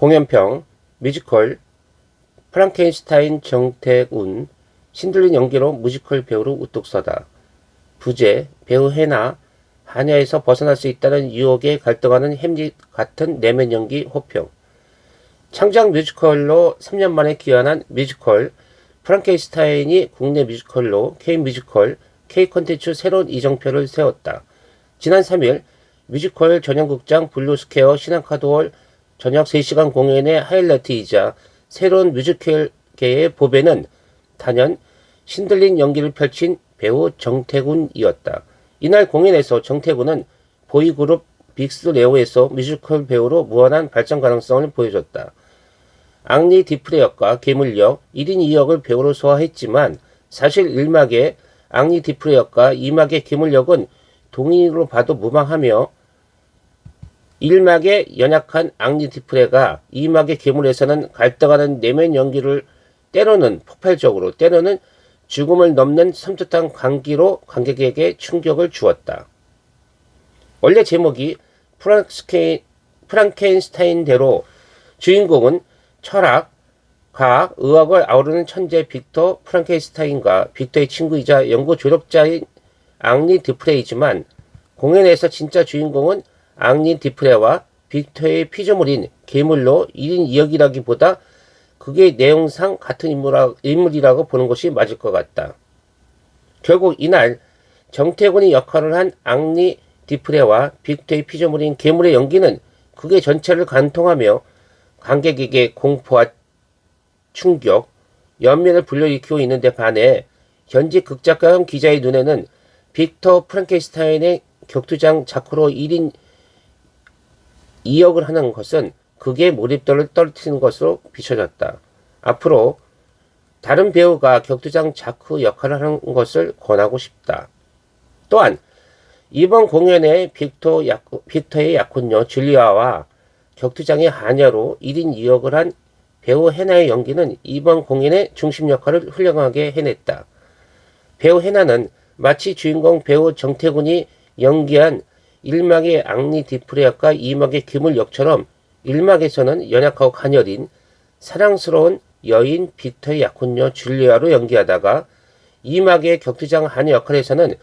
공연평, 뮤지컬, 프랑켄슈타인 정택운, 신들린 연기로 뮤지컬 배우로 우뚝 서다. 부재, 배우 해나, 한야에서 벗어날 수 있다는 유혹에 갈등하는 햄릿 같은 내면 연기 호평. 창작 뮤지컬로 3년 만에 귀환한 뮤지컬 프랑켄슈타인이 국내 뮤지컬로 K 뮤지컬 K 콘텐츠 새로운 이정표를 세웠다. 지난 3일 뮤지컬 전용극장 블루스퀘어 신한카드월 저녁 3시간 공연의 하이라이트이자 새로운 뮤지컬계의 보배는 단연 신들린 연기를 펼친 배우 정태군이었다. 이날 공연에서 정태군은 보이그룹 빅스레오에서 뮤지컬 배우로 무한한 발전 가능성을 보여줬다. 앙리 디프레 역과 괴물 역 1인 2역을 배우로 소화했지만 사실 1막의 앙리 디프레 역과 2막의 괴물 역은 동인으로 봐도 무방하며 1막의 연약한 앙리 디프레가 2막의 괴물에서는 갈등하는 내면 연기를 때로는 폭발적으로 때로는 죽음을 넘는 섬뜩한 광기로 관객에게 충격을 주었다. 원래 제목이 프랑스케, 프랑켄스타인대로 주인공은 철학, 과학, 의학을 아우르는 천재 빅터 프랑켄스타인과 빅터의 친구이자 연구 졸업자인 앙리 디프레이지만 공연에서 진짜 주인공은 앙리 디프레와 빅터의 피조물인 괴물로 1인 2역이라기보다 그게 내용상 같은 인물아, 인물이라 고 보는 것이 맞을 것 같다. 결국 이날 정태군이 역할을 한 앙리 디프레와 빅터의 피조물인 괴물의 연기는 그게 전체를 관통하며 관객에게 공포와 충격, 연민을 불러일으키고 있는데 반해 현지 극작가 형 기자의 눈에는 빅터 프랑켄스타인의 격투장 자크로 1인 2역을 하는 것은 극의 몰입도를 떨어뜨리는 것으로 비춰졌다. 앞으로 다른 배우가 격투장 자크 역할을 하는 것을 권하고 싶다. 또한 이번 공연에 빅터 약, 빅터의 약혼녀 줄리아와 격투장의 하녀로 1인 2역을 한 배우 해나의 연기는 이번 공연의 중심 역할을 훌륭하게 해냈다. 배우 해나는 마치 주인공 배우 정태군이 연기한 1막의 앙리 디프레역과 2막의 괴물 역처럼 1막에서는 연약하고 가녀린 사랑스러운 여인 빅터의 약혼녀 줄리아로 연기하다가 2막의 격투장 하녀 역할에서는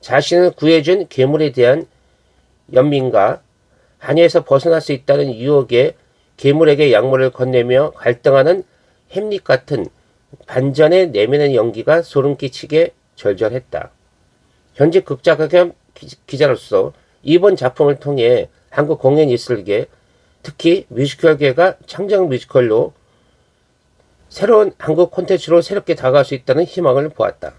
자신을 구해준 괴물에 대한 연민과 한여에서 벗어날 수 있다는 유혹에 괴물에게 약물을 건네며 갈등하는 햄릿 같은 반전의 내면의 연기가 소름 끼치게 절절했다. 현재 극작가 겸 기자로서 이번 작품을 통해 한국 공연 예술계, 특히 뮤지컬계가 창작 뮤지컬로 새로운 한국 콘텐츠로 새롭게 다가갈 수 있다는 희망을 보았다.